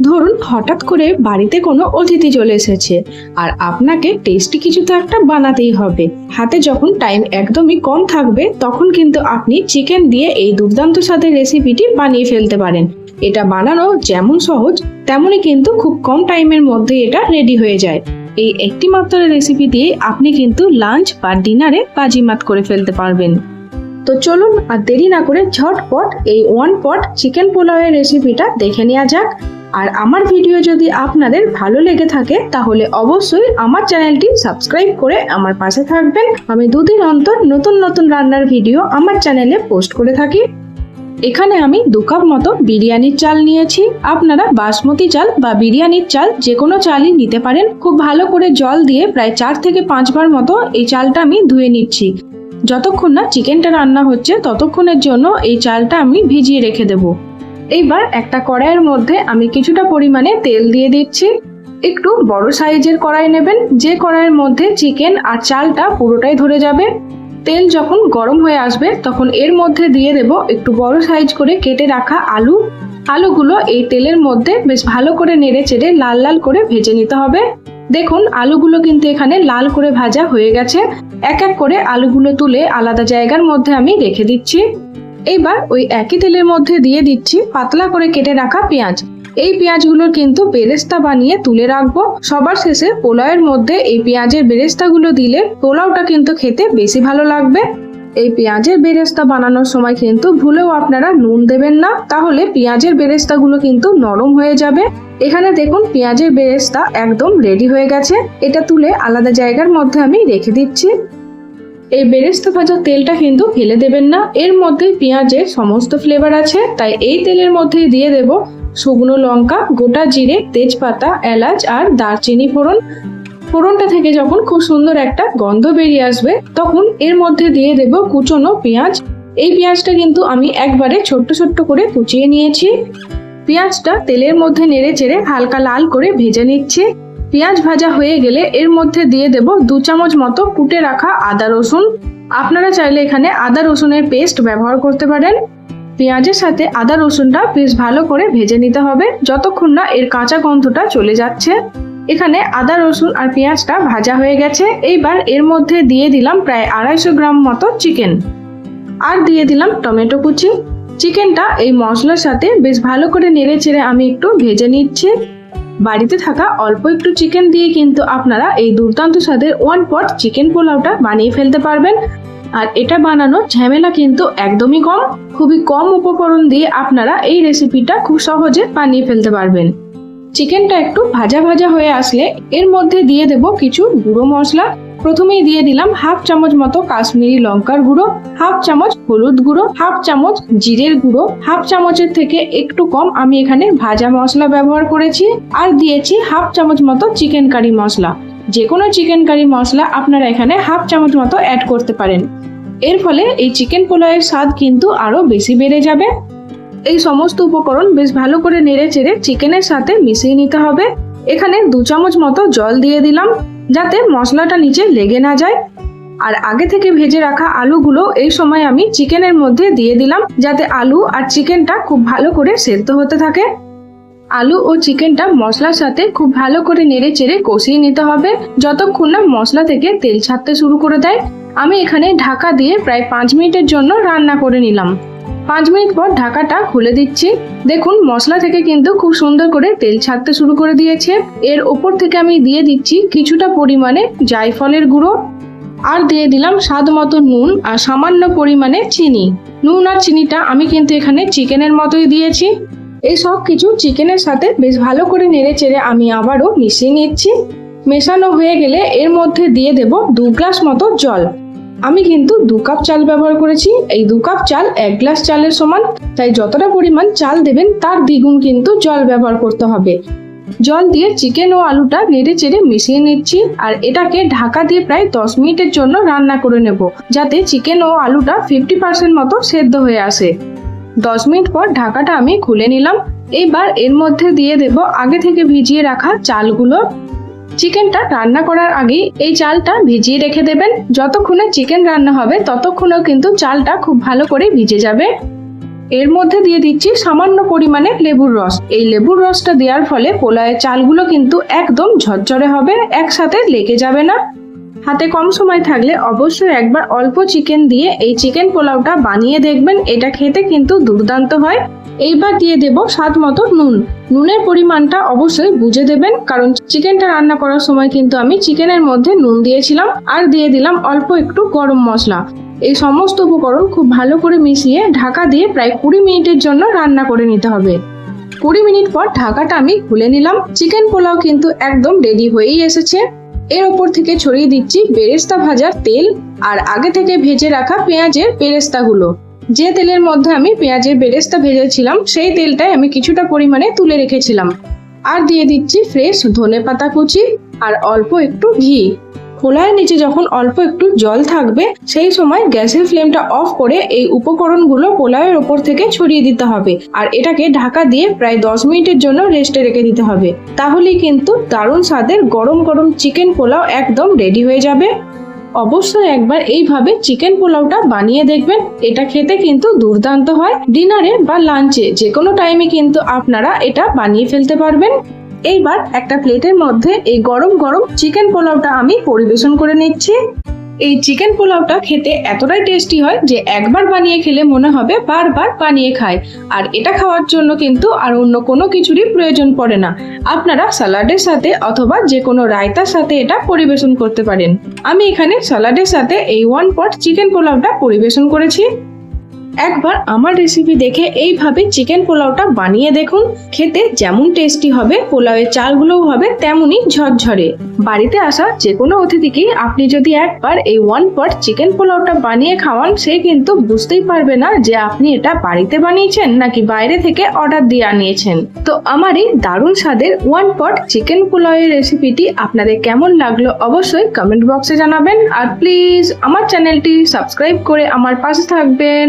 ধরুন হঠাৎ করে বাড়িতে কোনো অতিথি চলে এসেছে, আর আপনাকে টেস্টি কিছু তো একটা বানাতেই হবে। হাতে যখন টাইম একদমই কম থাকবে, তখন কিন্তু আপনি চিকেন দিয়ে এই দুর্দান্ত স্বাদের রেসিপিটি বানিয়ে ফেলতে পারেন। এটা বানানো যেমন সহজ, তেমনই কিন্তু খুব কম টাইমের মধ্যে এটা রেডি হয়ে যায়। এই একটি মাত্র রেসিপি দিয়ে আপনি কিন্তু লাঞ্চ বা ডিনারে বাজিমাত করে ফেলতে পারবেন। তো চলুন আর দেরি না করে ঝটপট এই ওয়ান পট চিকেন পোলাওয়ের রেসিপিটা দেখে নেওয়া যাক। আর আমার ভিডিও যদি আপনাদের ভালো লেগে থাকে, তাহলে অবশ্যই আমার চ্যানেলটি সাবস্ক্রাইব করে আমার পাশে থাকবেন। আমি দুদিন অন্তর নতুন নতুন রান্নার ভিডিও আমার চ্যানেলে পোস্ট করে থাকি। এখানে আমি দু কাপ মতো বিরিয়ানির চাল নিয়েছি। আপনারা বাসমতি চাল বা বিরিয়ানির চাল যে কোনো চালই নিতে পারেন। খুব ভালো করে জল দিয়ে প্রায় চার থেকে পাঁচবার মতো এই চালটা আমি ধুয়ে নিচ্ছি। যতক্ষণ না চিকেনটা রান্না হচ্ছে, ততক্ষণের জন্য এই চালটা আমি ভিজিয়ে রেখে দেব। এইবার একটা কড়াইয়ের মধ্যে আমি কিছুটা পরিমাণে তেল দিয়ে দিচ্ছি। একটু বড় সাইজের কড়াই নেবেন। যে কড়াইয়ের মধ্যে চিকেন আর চালটা পুরোটাই ধরে যাবে। তেল যখন গরম হয়ে আসবে, তখন এর মধ্যে দিয়ে দেব একটু বড় সাইজ করে কেটে রাখা আলু। আলুগুলো এই তেলের মধ্যে বেশ ভালো করে নেড়ে চেড়ে লাল লাল করে ভেজে নিতে হবে। দেখুন, আলুগুলো কিন্তু এখানে লাল করে ভাজা হয়ে গেছে। এক এক করে আলুগুলো তুলে আলাদা জায়গার মধ্যে আমি রেখে দিচ্ছি। এইবার ওই একই তেলের মধ্যে দিয়ে দিচ্ছি পাতলা করে কেটে রাখা পেঁয়াজ। এই পেঁয়াজগুলোর কিন্তু বেরেস্তা বানিয়ে তুলে রাখব। সবার শেষে পোলাওয়ের মধ্যে এই পেঁয়াজের বেরেস্তাগুলো দিলে পোলাওটা কিন্তু খেতে বেশি ভালো লাগবে। এই পেঁয়াজের বেরেস্তা বানানোর সময় কিন্তু ভুলেও আপনারা নুন দেবেন না, তাহলে পেঁয়াজের বেরেস্তাগুলো কিন্তু নরম হয়ে যাবে। এখানে দেখুন পেঁয়াজের বেরেস্তা একদম রেডি হয়ে গেছে। এটা তুলে আলাদা জায়গার মধ্যে আমি রেখে দিচ্ছি। এই বেরেস্তা ভাজা তেলটা কিন্তু ফেলে দেবেন না। এর মধ্যে পেঁয়াজের সমস্ত ফ্লেভার আছে। তাই এই তেলের মধ্যে দিয়ে দেব শুকনো লঙ্কা, গোটা জিরে, তেজপাতা, এলাচ আর দারচিনি ফোড়ন। ফোড়নটা থেকে যখন খুব সুন্দর একটা গন্ধ বেরিয়ে আসবে, তখন এর মধ্যে দিয়ে দেব কুচনো পেঁয়াজ। এই পেঁয়াজটা কিন্তু আমি একবারে ছোট্ট ছোট্ট করে কুচিয়ে নিয়েছি। পেঁয়াজটা তেলের মধ্যে নেড়ে চেড়ে হালকা লাল করে ভেজে নিচ্ছি। পেঁয়াজ ভাজা হয়ে গেলে এর মধ্যে দিয়ে দেব দু চামচ মতো কুটে রাখা আদা রসুন। আপনারা চাইলে এখানে আদা রসুনের পেস্ট ব্যবহার করতে পারেন। পেঁয়াজের সাথে আদা রসুনটা বেশ ভালো করে ভেজে নিতে হবে, যতক্ষণ না এর কাঁচা গন্ধটা চলে যাচ্ছে। এখানে আদা রসুন আর পেঁয়াজটা ভাজা হয়ে গেছে। এইবার এর মধ্যে দিয়ে দিলাম প্রায় আড়াইশো গ্রাম মতো চিকেন। আর দিয়ে দিলাম টমেটো কুচি। চিকেনটা এই মশলার সাথে বেশ ভালো করে নেড়ে চেড়ে আমি একটু ভেজে নিচ্ছি। বাড়িতে থাকা অল্প একটু চিকেন দিয়ে কিন্তু আপনারা এই দুর্দান্ত স্বাদের ওয়ান পট চিকেন পোলাওটা বানিয়ে ফেলতে পারবেন। আর এটা বানানো ঝামেলা কিন্তু একদমই কম। খুবই কম উপকরণ দিয়ে আপনারা এই রেসিপিটা খুব সহজে বানিয়ে ফেলতে পারবেন। চিকেনটা একটু ভাজা ভাজা হয়ে আসলে এর মধ্যে দিয়ে দেব কিছু গুঁড়ো মশলা। প্রথমেই দিয়ে দিলাম হাফ চামচ মতো কাশ্মীরি লঙ্কার গুঁড়ো, হাফ চামচ হলুদ গুঁড়ো, হাফ চামচ জিরের গুঁড়ো, হাফ চামচের থেকে একটু কম আমি এখানে ভাজা মশলা ব্যবহার করেছি আর দিয়েছি হাফ চামচ মতো চিকেন কারি মশলা। যে কোনো চিকেন কারি মশলা আপনারা এখানে হাফ চামচ মতো অ্যাড করতে পারেন। এর ফলে এই চিকেন পোলাওয়ের স্বাদ কিন্তু আরও বেশি বেড়ে যাবে। এই সমস্ত উপকরণ বেশ ভালো করে নেড়ে চেড়ে চিকেনের সাথে মিশিয়ে নিতে হবে। এখানে দু চামচ মতো জল দিয়ে দিলাম। যাতে মশলাটা নিচে লেগে না যায়। আর আগে থেকে ভেজে রাখা আলুগুলো এই সময় আমি চিকেনের মধ্যে দিয়ে দিলাম, যাতে আলু আর চিকেনটা খুব ভালো করে সেদ্ধ হতে থাকে। আলু ও চিকেনটা মশলার সাথে খুব ভালো করে নেড়ে চেড়ে কষিয়ে নিতে হবে, যতক্ষণ না মশলা থেকে তেল ছাড়তে শুরু করে দেয়। আমি এখানে ঢাকা দিয়ে প্রায় পাঁচ মিনিটের জন্য রান্না করে নিলাম। পাঁচ মিনিট পর ঢাকাটা খুলে দিচ্ছি। দেখুন, মশলা থেকে কিন্তু খুব সুন্দর করে তেল ছাড়তে শুরু করে দিয়েছে। এর ওপর থেকে আমি দিয়ে দিচ্ছি কিছুটা পরিমাণে জায়ফলের গুঁড়ো। আর দিয়ে দিলাম স্বাদ মতো নুন আর সামান্য পরিমাণে চিনি। নুন আর চিনিটা আমি কিন্তু এখানে চিকেনের মতোই দিয়েছি। এই সব কিছু চিকেনের সাথে বেশ ভালো করে নেড়ে চেড়ে আমি আবারও মিশিয়ে নিচ্ছি। মেশানো হয়ে গেলে এর মধ্যে দিয়ে দেব দু গ্লাস মতো জল। আমি কিন্তু দু কাপ চাল ব্যবহার করেছি। এই দু কাপ চাল এক গ্লাস চালের সমান, তাই যতটা পরিমাণ চাল দেবেন তার দ্বিগুণ কিন্তু জল ব্যবহার করতে হবে। জল দিয়ে চিকেন ও আলুটা নেড়ে চেড়ে মিশিয়ে নিচ্ছি, আর এটাকে ঢাকা দিয়ে প্রায় দশ মিনিটের জন্য রান্না করে নেব, যাতে চিকেন ও আলুটা ফিফটি পার্সেন্ট মতো সেদ্ধ হয়ে আসে। দশ মিনিট পর ঢাকাটা আমি খুলে নিলাম। এইবার এর মধ্যে দিয়ে দেব আগে থেকে ভিজিয়ে রাখা চালগুলো। চিকেনটা রান্না করার আগে এই চালটা ভিজিয়ে রেখে দেবেন। যতক্ষণে চিকেন রান্না হবে, ততক্ষণেও কিন্তু চালটা খুব ভালো করে ভিজে যাবে। এর মধ্যে দিয়ে দিচ্ছি সামান্য পরিমাণে লেবুর রস। এই লেবুর রসটা দেওয়ার ফলে পোলায়ের চালগুলো কিন্তু একদম ঝরঝরে হবে, একসাথে লেগে যাবে না। হাতে কম সময় থাকলে অবশ্যই একবার অল্প চিকেন দিয়ে এই চিকেন পোলাওটা বানিয়ে দেখবেন, এটা খেতে কিন্তু দুর্দান্ত হয়। এইবার দিয়ে দেব স্বাদ মতো নুন। নুনের পরিমাণটা অবশ্যই বুঝে দেবেন, কারণ চিকেনটা রান্না করার সময় কিন্তু আমি চিকেনের মধ্যে নুন দিয়েছিলাম আর দিয়ে দিলাম অল্প একটু গরম মশলা। এই সমস্ত উপকরণ খুব ভালো করে মিশিয়ে ঢাকা দিয়ে প্রায় কুড়ি মিনিটের জন্য রান্না করে নিতে হবে। কুড়ি মিনিট পর ঢাকাটা আমি খুলে নিলাম। চিকেন পোলাও কিন্তু একদম রেডি হয়েই এসেছে। এর ওপর থেকে ছড়িয়ে দিচ্ছি বেরেস্তা ভাজার তেল আর আগে থেকে ভেজে রাখা পেঁয়াজের বেরেস্তাগুলো। যে তেলের মধ্যে আমি পেঁয়াজের বেরেস্তা ভেজেছিলাম, সেই তেলটাই আমি কিছুটা পরিমাণে তুলে রেখেছিলাম। আর দিয়ে দিচ্ছি ফ্রেশ ধনে পাতা কুচি আর অল্প একটু ঘি। খোলার নিচে যখন অল্প একটু জল থাকবে, সেই সময় গ্যাসের ফ্লেমটা অফ করে এই উপকরণগুলো পোলাওয়ের ওপর থেকে ছড়িয়ে দিতে হবে। আর এটাকে ঢাকা দিয়ে প্রায় দশ মিনিটের জন্য রেস্টে রেখে দিতে হবে। তাহলেই কিন্তু দারুণ স্বাদের গরম গরম চিকেন পোলাও একদম রেডি হয়ে যাবে। অবশ্যই একবার এইভাবে চিকেন পোলাওটা বানিয়ে দেখবেন। এটা খেতে কিন্তু দুর্দান্ত হয়। ডিনারে বা লাঞ্চে যে কোনো টাইমে কিন্তু আপনারা এটা বানিয়ে ফেলতে পারবেন। এইবার একটা প্লেটের মধ্যে এই গরম গরম চিকেন পোলাওটা আমি পরিবেশন করে নিচ্ছি। এই চিকেন পোলাওটা খেতে এতটাই টেস্টি হয় যে একবার বানিয়ে খেলে মনে হবে বারবার বানিয়ে খায়। আর এটা খাওয়ার জন্য কিন্তু আর অন্য কোনো কিছুরই প্রয়োজন পড়ে না। আপনারা স্যালাডের সাথে অথবা যে কোনো রায়তার সাথে এটা পরিবেশন করতে পারেন। আমি এখানে স্যালাডের সাথে এই ওয়ান পট চিকেন পোলাওটা পরিবেশন করেছি। একবার আমার রেসিপি দেখে এইভাবে চিকেন পোলাওটা বানিয়ে দেখুন। খেতে যেমন টেস্টি হবে, পোলাওয়ের চালগুলোও হবে তেমনই ঝরঝরে। বাড়িতে আসা যে কোনো অতিথিকে আপনি যদি একবার এই ওয়ান পট চিকেন পোলাওটা বানিয়ে খাওয়ান, সে কিন্তু বুঝতেই পারবে না যে আপনি এটা বাড়িতে বানিয়েছেন নাকি বাইরে থেকে অর্ডার দিয়ে আনিয়েছেন। তো আমার এই দারুণ স্বাদের ওয়ান পট চিকেন পোলাওয়ের রেসিপিটি আপনাদের কেমন লাগল অবশ্যই কমেন্ট বক্সে জানাবেন। আর প্লিজ আমার চ্যানেলটি সাবস্ক্রাইব করে আমার পাশে থাকবেন।